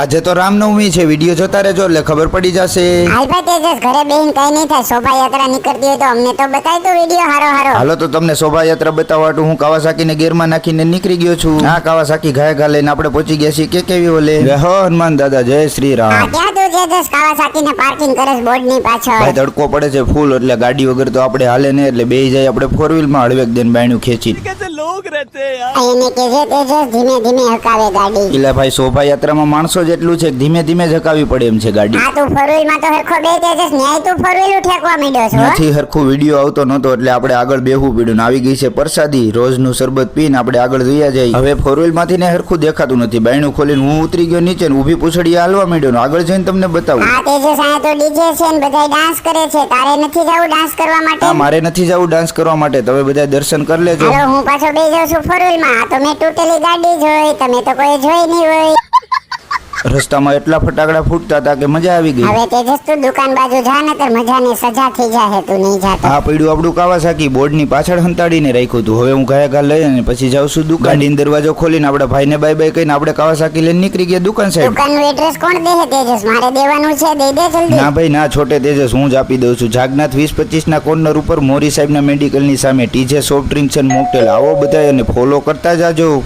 આજે તો રામનવમી છે વીડિયો જોતા રહેજો એટલે ખબર પડી જશે. હાલ ભાઈ તેજસ ઘરે બેહીને કઈ નહીં થાય શોભાયાત્રા નીકળતી હોય તો અમને તો બતાય તો વીડિયો હારો હારો. હાલો તો તમને શોભાયાત્રા બતાવવા હાટુ હું કાવાસાકીને ગેરમાં નાખીને નીકળી ગયો છું. આ કાવાસાકી ઘાય ઘા લઈને આપણે પહોંચી ગયા છીએ. કે કેવી ઓલે? જય હો હનુમાન દાદા જય શ્રી રામ. ક્યાં તું તેજસ? કાવાસાકીને પાર્કિંગ કરે બોર્ડની પાછળ. ભાઈ તડકો પડે છે ફૂલ એટલે ગાડી વગર તો આપણે હાલે નહીં એટલે બે જાય આપણે ફોર વ્હીલમાં હળવેક દેન બાયણું ખેંચી એને કે છે તેજસ ધીમે ધીમે હકાવે ગાડી. એટલે ભાઈ શોભાયાત્રામાં માણસો જેટલું છે ધીમે ધીમે જકાવી પડે એમ છે ગાડી. આ તું ફોર વ્હીલમાં તો હરખો બે તેજસ ન્યાય તું ફોર વ્હીલ ઠેકવા માંડ્યો છો નથી હરખો વિડિયો આવતો નહોતો એટલે આપણે આગળ બેહવું પડ્યું ને આવી ગઈ છે પરસાદી રોજનું શરબત પીને આપણે આગળ જોયા જઈએ. હવે ફોર વ્હીલમાંથી ને હરખું દેખાતું નથી બાયણું ખોલીને હું ઉતરી ગયો નીચે ને ઊભી પૂછડી હાલવા માંડ્યો ને આગળ જઈને તમને બતાવું. આ તેજસ આ તો ડીજે છે ને બધા ડાન્સ કરે છે તારે નથી જવું ડાન્સ કરવા માટે? હા મારે નથી જવું ડાન્સ કરવા માટે તમે બધા દર્શન કરી લેજો. હું પાછો બે જાઉં છું ફોરમાં આ તો મેં તૂટેલી ગાડી જોઈ તમે તો કોઈ જોઈ નહીં હોય. રસ્તામાં એટલા ફટાકડા ફૂટતા હતા કે મજા આવી ગઈ. હવે તેજસ તું દુકાન બાજુ જા ને તો મજાની સજા થઈ જાહે તું નહીં જાતો. આ પડ્યું આપણું કાવાસાકી બોર્ડની પાછળ હંતાડીને રાખ્યું હતું. હવે હું ગયા ઘા લઈને પછી જાઉં છું દુકાન. દરવાજો ખોલીને આપણા ભાઈને બાય બાય કહીને આપણે કાવાસાકી લઈને નીકળી ગયા દુકાન સાહેબ. દુકાનનું એડ્રેસ કોણ દે હે તેજસ? મારે દેવાનું છે દે દે જલ્દી. ના ભાઈ ના છોટે તેજસ હું જ આપી દઉં છું. જાગનાથ વીસ પચીસ ના કોર્નર ઉપર મોરી સાહેબના મેડિકલની સામે ટીજે સોફ્ટ ડ્રિંક્સ અને મોકટેલ. આવો બધા અને ફોલો કરતા જાજો.